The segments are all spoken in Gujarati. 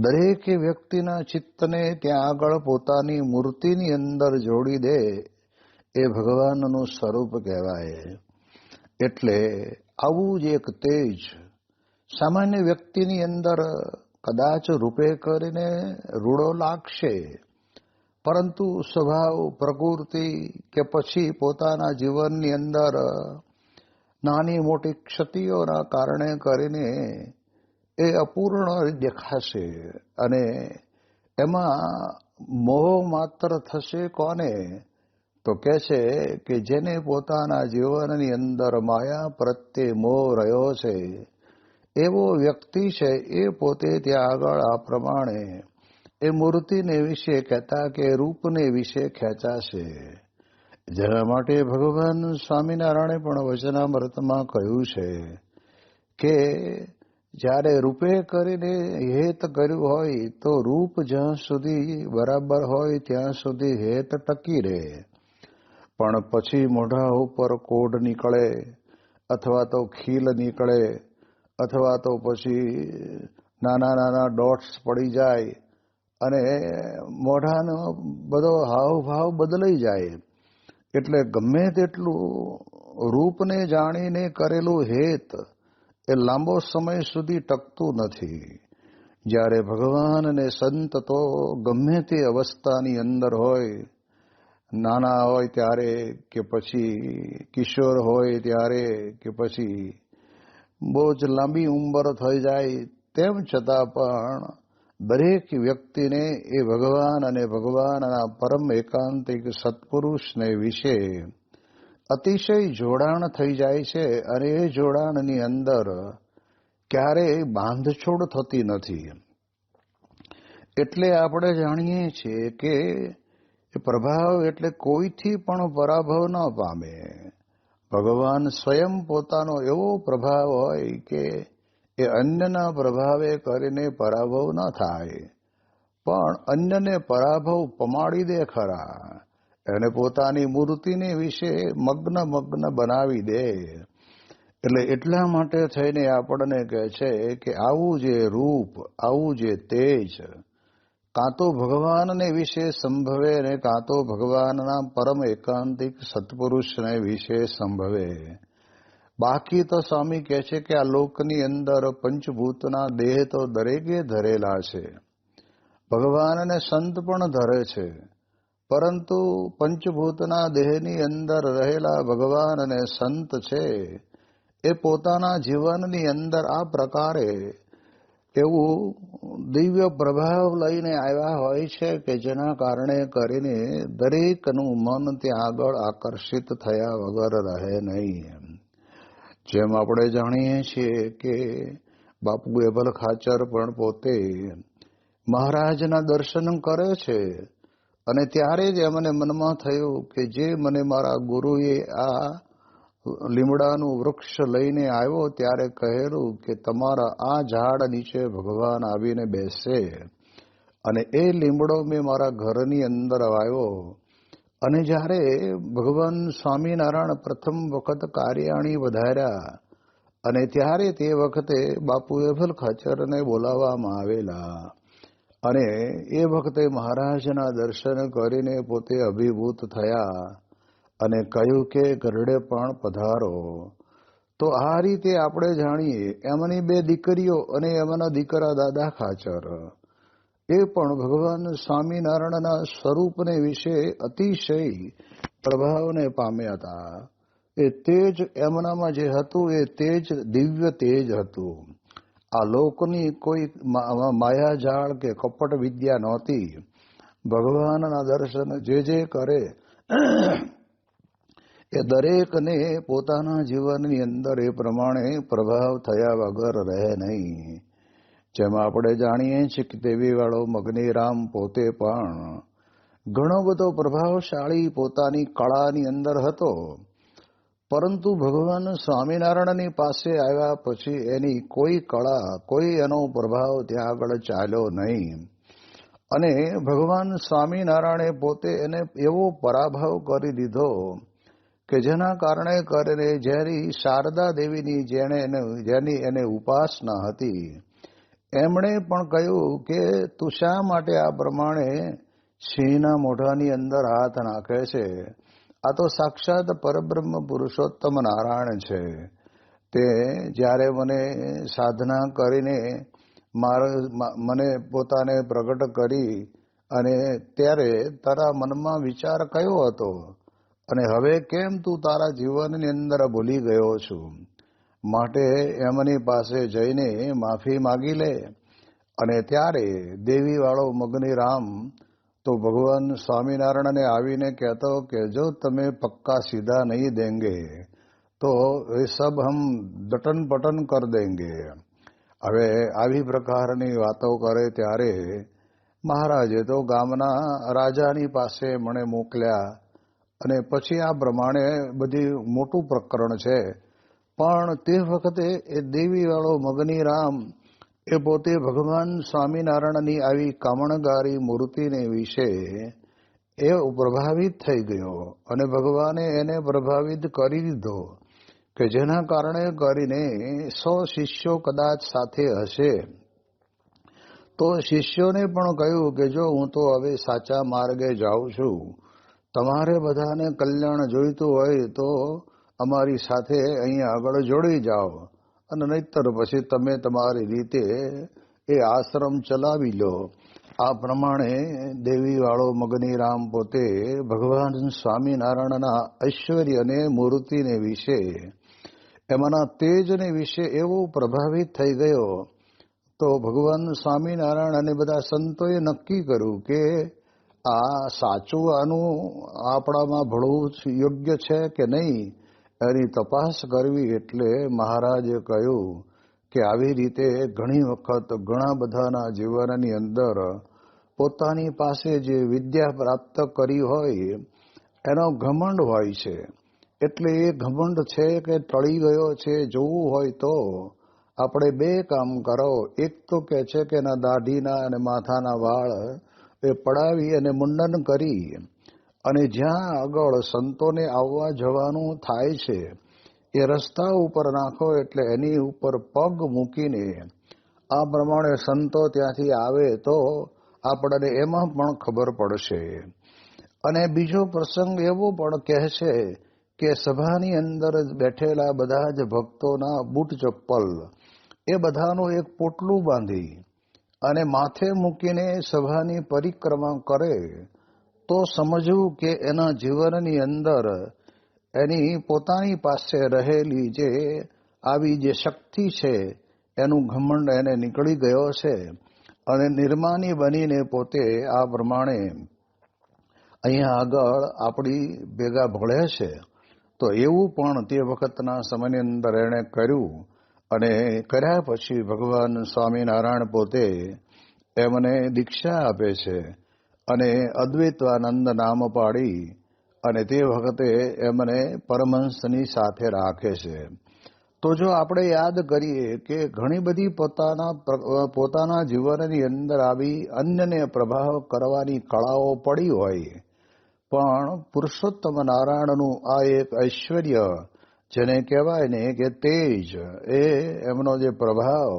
દરેકે વ્યક્તિના ચિત્તને ત્યાં આગળ પોતાની મૂર્તિની અંદર જોડી દે, એ ભગવાનનું સ્વરૂપ કહેવાય. એટલે આવું જ એક તેજ સામાન્ય વ્યક્તિની અંદર કદાચ રૂપે કરીને રૂડો લાગશે, પરંતુ સ્વભાવ, પ્રકૃતિ કે પછી પોતાના જીવનની અંદર નાની મોટી ક્ષતિઓના કારણે કરીને એ અપૂર્ણ દેખાશે અને એમાં મોહ માત્ર થશે કોને? તો કે છે કે જેને પોતાના જીવનની અંદર માયા પ્રત્યે મોહ રહ્યો છે, એવો વ્યક્તિ છે, એ પોતે ત્યાં આગળ આ પ્રમાણે એ મૂર્તિને વિશે કહેતા કે રૂપને વિશે ખેંચાશે. જેના માટે ભગવાન સ્વામિનારાયણે પણ વચનામૃતમાં કહ્યું છે કે જ્યારે રૂપે કરીને હેત કર્યું હોય તો રૂપ જ્યાં સુધી બરાબર હોય ત્યાં સુધી હેત ટકી રહે. પણ પછી મોઢા ઉપર કોડ નીકળે અથવા તો ખીલ નીકળે અથવા તો પછી નાના નાના ડોટ્સ પડી જાય અને મોઢાનો બધો હાવભાવ બદલાઈ જાય. એટલે ગમે તેટલું રૂપને જાણીને કરેલું હેત એ લાંબો સમય સુધી ટકતું નથી. જ્યારે ભગવાન અને સંત તો ગમે તે અવસ્થાની અંદર હોય, નાના હોય ત્યારે કે પછી કિશોર હોય ત્યારે કે પછી બહુ જ લાંબી ઉંમર થઈ જાય, તેમ છતાં પણ દરેક વ્યક્તિને એ ભગવાન અને ભગવાનના પરમ એકાંતિક સત્પુરુષને વિશે અતિશય જોડાણ થઈ જાય છે અને એ જોડાણની અંદર ક્યારેય બાંધછોડ થતી નથી. એટલે આપણે જાણીએ છીએ કે પ્રભાવ એટલે કોઈથી પણ પરાભવ ન પામે. ભગવાન સ્વયં પોતાનો એવો પ્રભાવ હોય કે એ અન્યના પ્રભાવે કરીને પરાભવ ન થાય. પણ અન્યને પરાભવ પમાડી દે ખરા. એને પોતાની મૂર્તિને વિશે મગ્ન મગ્ન બનાવી દે. એટલે એટલા માટે થઈને આપણને કહે છે કે આવું જે રૂપ, આવું જે તેજ, કાં તો ભગવાનને વિશે સંભવે ને કાં તો ભગવાનના પરમ એકાંતિક સત્પુરુષને વિશે સંભવે. બાકી તો સ્વામી કહે છે કે આ લોકની અંદર પંચભૂતના દેહ તો દરેકે ધરેલા છે. ભગવાનને સંત પણ ધરે છે. પરંતુ પંચભૂતના દેહની અંદર રહેલા ભગવાન અને સંત છે, એ પોતાના જીવનની અંદર આ પ્રકારે એવું દિવ્ય પ્રભાવ લઈને આવ્યા હોય છે કે જેના કારણે કરીને દરેકનું મન ત્યાં આગળ આકર્ષિત થયા વગર રહે નહીં. જેમ આપણે જાણીએ છીએ કે બાપુ એબલ ખાચર પણ પોતે મહારાજના દર્શન કરે છે અને ત્યારે જ મને મનમાં થયું કે જે મને મારા ગુરુએ આ લીમડાનું વૃક્ષ લઈને આવ્યો, ત્યારે કહેલું કે તમારા આ ઝાડ નીચે ભગવાન આવીને બેસે. અને એ લીમડો મેં મારા ઘરની અંદર આવ્યો. અને જ્યારે ભગવાન સ્વામિનારાયણ પ્રથમ વખત કાર્યાણી વધાર્યા, અને ત્યારે તે વખતે બાપુ એફલ ખાચરને બોલાવવામાં આવેલા. અને એ વખતે મહારાજના દર્શન કરીને પોતે અભિભૂત થયા અને કહ્યું કે, ગરડે પણ પધારો. તો આ રીતે આપણે જાણીએ, એમની બે દીકરીઓ અને એમના દીકરા દાદા ખાચર. એ પણ ભગવાન સ્વામિનારાયણના સ્વરૂપને વિશે અતિશય પ્રભાવને પામ્યા હતા. એ તેજ એમનામાં જે હતું, એ તેજ દિવ્ય તેજ હતું. આ લોકની કોઈ માયાજાળ કે કપટ વિદ્યા નહોતી. ભગવાનના દર્શન જે જે કરે, એ દરેકને પોતાના જીવનની અંદર એ પ્રમાણે પ્રભાવ થયા વગર રહે નહીં. જેમ આપણે જાણીએ છીએ કે દેવી વાળો મગનીરામ પોતે પણ ઘણો બધો પ્રભાવશાળી પોતાની કળાની અંદર હતો. પરંતુ ભગવાન સ્વામિનારાયણની પાસે આવ્યા પછી એની કોઈ કળા, કોઈ એનો પ્રભાવ ત્યાં આગળ ચાલ્યો નહીં. અને ભગવાન સ્વામિનારાયણે પોતે એને એવો પરાભવ કરી દીધો કે જેના કારણે કરીને જેની શારદા દેવીની જેણે જેની એને ઉપાસના હતી. એમણે પણ કહ્યું કે, તું શા માટે આ પ્રમાણે સિંહના મોઢાની અંદર હાથ નાખે છે? આ તો સાક્ષાત પરબ્રહ્મ પુરુષોત્તમ નારાયણ છે. તે જ્યારે મને સાધના કરીને મારા મને પોતાને પ્રગટ કરી અને ત્યારે તારા મનમાં વિચાર કયો હતો? અને હવે કેમ તું તારા જીવનની અંદર ભૂલી ગયો છું? માટે એમની પાસે જઈને માફી માગી લે. અને ત્યારે દેવીવાળો મગની રામ તો ભગવાન સ્વામિનારાયણને આવીને કહેતો કે જો તમે પક્કા સીધા નહીં દેંગે, તો એ સબ હમ દટન પટન કર દેંગે. હવે આવી પ્રકારની વાતો કરે ત્યારે મહારાજે તો ગામના રાજાની પાસે મને મોકલ્યા અને પછી આ પ્રમાણે બધી મોટું પ્રકરણ છે. પણ તે વખતે એ દેવીવાળો મગનીરામ મગની રામ એ પોતે ભગવાન સ્વામિનારાયણની આવી કામણગારી મૂર્તિને વિશે એ પ્રભાવિત થઈ ગયો અને ભગવાને એને પ્રભાવિત કરી દીધો કે જેના કારણે કરીને સો શિષ્યો કદાચ સાથે હશે. તો શિષ્યોને પણ કહ્યું કે જો હું તો હવે સાચા માર્ગે જાઉં છું, તમારે બધાને કલ્યાણ જોઈતું હોય તો અમારી સાથે અહીંયા આગળ જોડી જાઓ. અને નહીતર પછી તમે તમારી રીતે એ આશ્રમ ચલાવી લો. આ પ્રમાણે દેવીવાળો મગનીરામ પોતે ભગવાન સ્વામિનારાયણના ઐશ્વર્ય અને મૂર્તિને વિશે, એમાંના તેજને વિશે એવો પ્રભાવિત થઈ ગયો. તો ભગવાન સ્વામિનારાયણ અને બધા સંતોએ નક્કી કર્યું કે આ સાચું આનું આપણામાં ભળવું યોગ્ય છે કે નહીં? એની તપાસ કરવી એટલે મહારાજે કહ્યું કે આવી રીતે ઘણી વખત ઘણા બધાના જીવનની અંદર પોતાની પાસે જે વિદ્યા પ્રાપ્ત કરી હોય, એનો ઘમંડ હોય છે. એટલે એ ઘમંડ છે કે ટળી ગયો છે, જોવું હોય તો આપણે બે કામ કરો. એક તો કે છે કે એના દાઢીના અને માથાના વાળ એ પડાવી અને મુંડન કરી. અને જ્યાં આગળ સંતોને આવવા જવાનું થાય છે, એ રસ્તા ઉપર નાખો એટલે એની ઉપર પગ મૂકીને આ પ્રમાણે સંતો ત્યાંથી આવે તો આપણને એમાં પણ ખબર પડશે. અને બીજો પ્રસંગ એવો પણ કહે છે કે સભાની અંદર બેઠેલા બધા જ ભક્તોના બૂટ ચપ્પલ, એ બધાનું એક પોટલું બાંધી અને માથે મૂકીને સભાની પરિક્રમા કરે. તો સમજવું કે એના જીવનની અંદર એની પોતાની પાસે રહેલી જે આવી જે શક્તિ છે, એનું ઘમંડ એને નીકળી ગયો છે અને નિર્માની બનીને પોતે આ પ્રમાણે અહીંયા આગળ આપણી ભેગા ભળે છે. તો એવું પણ તે વખતના સમયની અંદર એણે કર્યું અને કર્યા પછી ભગવાન સ્વામિનારાયણ પોતે એમને દીક્ષા આપે છે. અને અદ્વૈતાનંદ નામ પાડી અને તે વખતે એમને પરમહંસની સાથે રાખે છે. તો જો આપણે યાદ કરીએ કે ઘણી બધી પોતાના પોતાના જીવનની અંદર આવી અન્યને પ્રભાવ કરવાની કળાઓ પડી હોય, પણ પુરુષોત્તમ નારાયણનું આ એક ઐશ્વર્ય, જેને કહેવાય ને કે તેજ, એ એમનો જે પ્રભાવ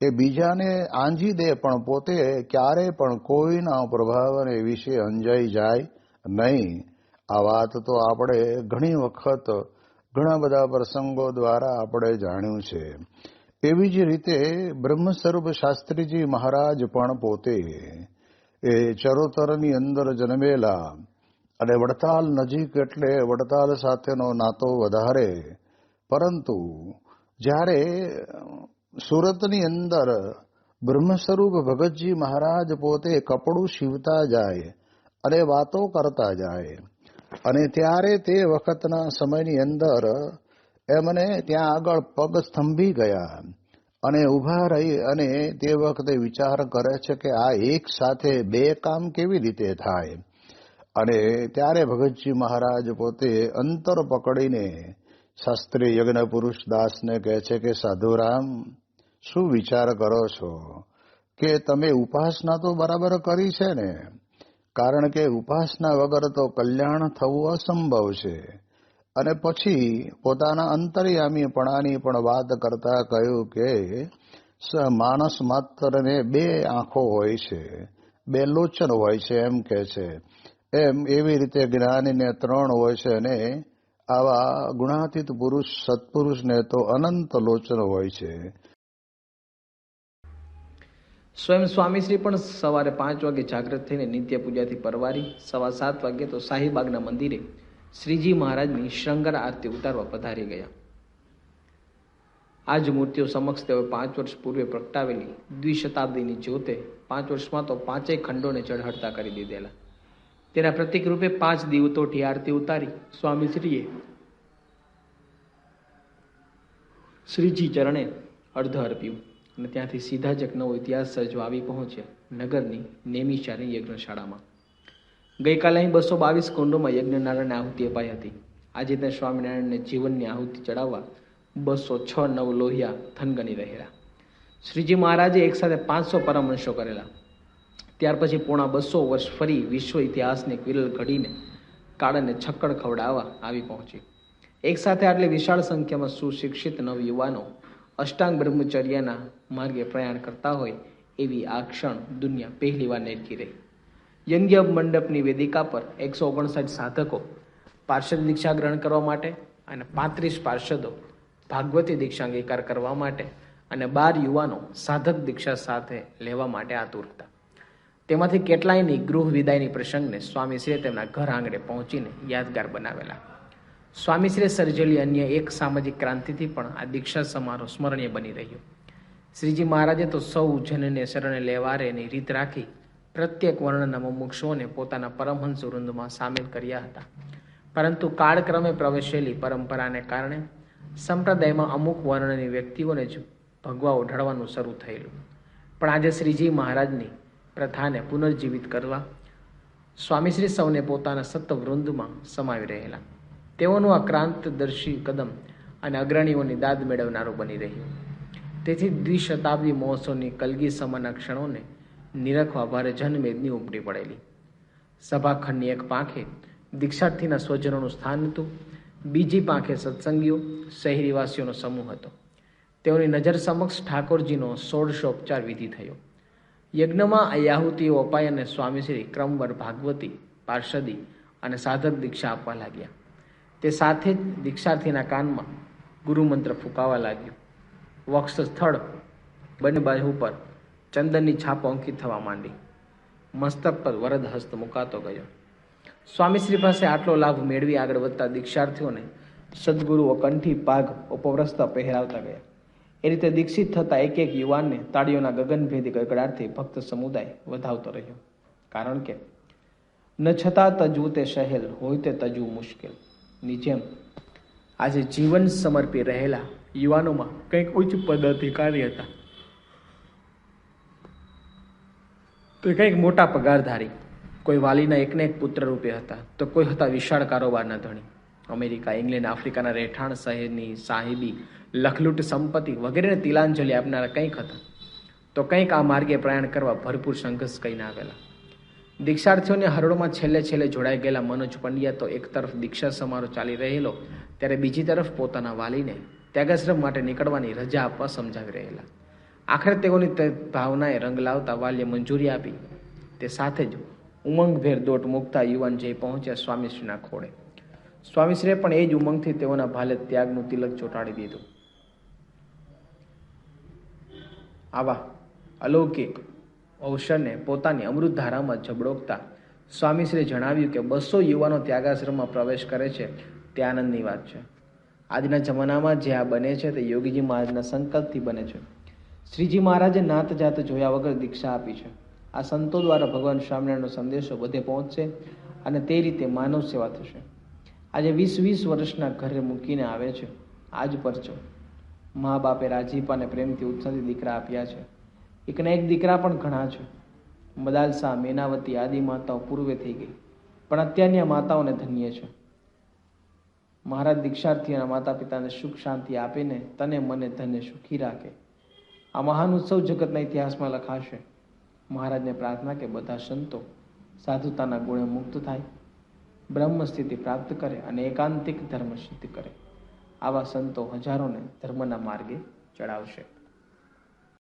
એ બીજાને આંજી દે પણ પોતે ક્યારે પણ કોઈના પ્રભાવને વિશે અંજાઈ જાય નહીં. આ વાત તો આપણે ઘણી વખત ઘણા બધા પ્રસંગો દ્વારા આપણે જાણ્યું છે. એવી જ રીતે બ્રહ્મ સ્વરૂપ શાસ્ત્રીજી મહારાજ પણ પોતે એ ચરોતરની અંદર જન્મેલા અને વડતાલ નજીક એટલે વડતાલ સાથેનો નાતો વધારે. પરંતુ જ્યારે સુરતની અંદર બ્રહ્મ સ્વરૂપ ભગતજી મહારાજ પોતે કપડું સીવતા જાય અને વાતો કરતા જાય. અને ત્યારે તે વખતના સમયની અંદર એમને ત્યાં આગળ પગ સ્તંભી ગયા અને ઊભા રહી અને તે વખતે વિચાર કરે છે કે આ એક સાથે બે કામ કેવી રીતે થાય. અને ત્યારે ભગતજી મહારાજ પોતે અંતર પકડીને શાસ્ત્રી યજ્ઞ પુરુષ દાસને કહે છે કે, સાધુરામ શું વિચાર કરો છો? કે તમે ઉપાસના તો બરાબર કરી છે ને? કારણ કે ઉપાસના વગર તો કલ્યાણ થવું અસંભવ છે. અને પછી પોતાના અંતર્યામીપણાની પણ વાત કરતા કહ્યું કે માણસ માત્રને બે આંખો હોય છે, બે લોચન હોય છે એમ કે છે. એમ એવી રીતે જ્ઞાનીને ત્રણ હોય છે અને આવા ગુણાતીત પુરુષ, સત્પુરુષને તો અનંત લોચન હોય છે. સ્વયં સ્વામીશ્રી પણ સવારે પાંચ વાગે જાગૃત થઈને નિત્ય પૂજાથી પરવારી, સવા સાત વાગે તો શાહીબાગના મંદિરે શ્રીજી મહારાજની શ્રંગર આરતી ઉતારવા પધારી ગયા. આ જ મૂર્તિઓ સમક્ષ તેઓ પાંચ વર્ષ પૂર્વે પ્રગટાવેલી દ્વિશતાબ્દીની જ્યોતે પાંચ વર્ષમાં તો પાંચેય ખંડોને ચઢહડતા કરી દીધેલા. તેના પ્રતિક રૂપે પાંચ દિવતોથી આરતી ઉતારી સ્વામીશ્રીએ શ્રીજી ચરણે અર્ધ અર્પ્યું. અને ત્યાંથી સીધા જ નવો ઇતિહાસ સર્જવા આવી પહોંચ્યા નગરની નેમિશાની યજ્ઞશાળામાં. ગઈકાલે અહીં બસો બાવીસ કુંડોમાં યજ્ઞનારાયણને આહુતિ અપાઈ હતી. આજે ત્યાં સ્વામિનારાયણને જીવનની આહુતિ ચડાવવા બસો છ નવ લોહિયા થનગની રહેલા. શ્રીજી મહારાજે એકસાથે પાંચસો પરમવંશો કરેલા. ત્યાર પછી પોણા બસો વર્ષ ફરી વિશ્વ ઇતિહાસને વિરલ ઘડીને કાળને છક્કડ ખવડાવવા આવી પહોંચી. એક સાથે આટલી વિશાળ સંખ્યામાં સુશિક્ષિત નવ યુવાનો અષ્ટાંગ બ્રહ્મચર્યના માર્ગે પ્રયાણ કરતા હોય એવી આ ક્ષણ દુનિયા પહેલીવાર નેટકી રહી. યજ્ઞ મંડપની વેદિકા પર એકસો ઓગણસાઠ સાધકો પાર્ષદ દીક્ષા ગ્રહણ કરવા માટે અને પાંત્રીસ પાર્ષદો ભાગવતી દીક્ષા અંગીકાર કરવા માટે અને બાર યુવાનો સાધક દીક્ષા સાથે લેવા માટે આતુર હતા તેમાંથી કેટલાયની ગૃહ વિદાયની પ્રસંગને સ્વામીશ્રીએ તેમના ઘર આંગણે પહોંચીને યાદગાર બનાવેલા. સ્વામીશ્રીએ સર્જેલી અન્ય એક સામાજિક ક્રાંતિથી પણ આ દીક્ષા સમારોહ સ્મરણીય બની રહ્યો. શ્રીજી મહારાજે તો સૌ જનને શરણે લેવારેની રીત રાખી પ્રત્યેક વર્ણના મુમુક્ષુઓને પોતાના પરમહંસ વૃંદમાં સામેલ કર્યા હતા. પરંતુ કાળક્રમે પ્રવેશેલી પરંપરાને કારણે સંપ્રદાયમાં અમુક વર્ણની વ્યક્તિઓને જ ભગવા ઓઢાડવાનું શરૂ થયેલું. પણ આજે શ્રીજી મહારાજની પ્રથાને પુનર્જીવિત કરવા સ્વામીશ્રી સૌને પોતાના સતવૃંદમાં સમાવી રહેલા. તેઓનું આ ક્રાંતદર્શી કદમ અને અગ્રણીઓની દાદ મેળવનારું બની રહ્યું. તેથી દ્વિશતાબ્દી મહોત્સવની કલગી સમાના ક્ષણોને નિરખવા ભારે જનમેદની ઉમટી પડેલી. સભાખંડની એક પાંખે દીક્ષાર્થીના સ્વજનોનું સ્થાન હતું. બીજી પાંખે સત્સંગીઓ, શહેરીવાસીઓનો સમૂહ હતો. તેઓની નજર સમક્ષ ઠાકોરજીનો ષોડશોપચાર વિધિ થયો. યજ્ઞમાં આ અપાય અને સ્વામીશ્રી ક્રમવાર ભાગવતી, પાર્ષદી અને સાધક દીક્ષા આપવા લાગ્યા. તે સાથે જ દીક્ષાર્થીના કાનમાં ગુરુમંત્ર ફૂંકાવા લાગ્યું. વક્ષ સ્થળ બંને બાજુ ઉપર ચંદનની છાપો અંકિત થવા માંડી. મસ્તક પર વરદ હસ્ત મુકાતો ગયો. સ્વામીશ્રી પાસે આટલો લાભ મેળવી આગળ વધતા દીક્ષાર્થીઓને સદગુરુઓ કંઠી પાઘ ઉપવ્રસ્તા પહેરાવતા ગયા. એ રીતે દીક્ષિત થતા એક એક યુવાનને તાળીઓના ગગનભેદી ગગડાટથી ભક્ત સમુદાય વધાવતો રહ્યો. કારણ કે ન છતાં તજવું તે સહેલ, હોય તે તજવું મુશ્કેલ. ની જેમ આજે જીવન સમર્પી રહેલા યુવાનોમાં કંઈક ઉચ્ચ પદ અધિકારી હતા. તો કંઈક મોટા પગારધારી. કોઈ વાલીના એકને એક પુત્ર રૂપે હતા. તો કોઈ હતા વિશાળ કારોબારના ધણી. અમેરિકા, ઇંગ્લેન્ડ, આફ્રિકાના રહેઠાણ શહેરની સાહેબી, લખલૂટ સંપત્તિ વગેરેને તિલાંજલિ આપનારા કંઈક હતા. તો કંઈક આ માર્ગે પ્રયાણ કરવા ભરપૂર સંઘર્ષ કરીને આવેલા. દીક્ષાર્થીઓને હરડોમાં છેલ્લે છેલ્લે જોડાઈ ગયેલા મનોજ પંડ્યા તો એક તરફ દીક્ષા સમારોહ ચાલી રહેલો, ત્યારે બીજી તરફ પોતાના વાલીને ત્યાગાશ્રમ માટે નીકળવાની રજા આપવા સમજાવી રહેલા. આખરે તેઓની ભાવનાએ રંગ લાવતા વાલ્ય મંજૂરી આપી. તે સાથે જ ઉમંગભેર દોટ મૂકતા યુવાન જઈ પહોંચ્યા સ્વામીશ્રીના ખોળે. સ્વામીશ્રીએ પણ એ જ ઉમંગથી તેઓના ભાલે ત્યાગનું તિલક ચોંટાડી દીધું. આવા અલૌકિક અવસરને પોતાની અમૃત ધારામાં ઝબડોકતા સ્વામીશ્રીએ જણાવ્યું કે બસો યુવાનો ત્યાગાશ્રમમાં પ્રવેશ કરે છે. તે આનંદની વાત છે. આજના જમાનામાં જે આ બને છે તે યોગીજી મહારાજના સંકલ્પથી બને છે. શ્રીજી મહારાજે નાત જાત જોયા વગર દીક્ષા આપી છે. આ સંતો દ્વારા ભગવાન સ્વામિનારાયણનો સંદેશો બધે પહોંચશે અને તે રીતે માનવ સેવા થશે. આજે વીસ વીસ વર્ષના ઘરે મૂકીને આવે છે. આજ પરચો. મા બાપે રાજીપા અને પ્રેમથી ઉત્સાહથી દીકરા આપ્યા છે. એકના એક દીકરા પણ ઘણા છે. મદાલસા, મેનાવતી આદિ માતાઓ પૂર્વે થઈ ગઈ. પણ અત્યારની માતાઓને ધન્ય છે. મહારાજ દીક્ષાર્થી અને માતા પિતાને સુખ શાંતિ આપીને તને મને ધને સુખી રાખે. આ મહાન ઉત્સવ જગતના ઇતિહાસમાં લખાશે. મહારાજને પ્રાર્થના કે બધા સંતો સાધુતાના ગુણે મુક્ત થાય. બ્રહ્મ સ્થિતિ પ્રાપ્ત કરે અને એકાંતિક ધર્મ સિદ્ધ કરે. આવા સંતો હજારોને ધર્મના માર્ગે ચડાવશે.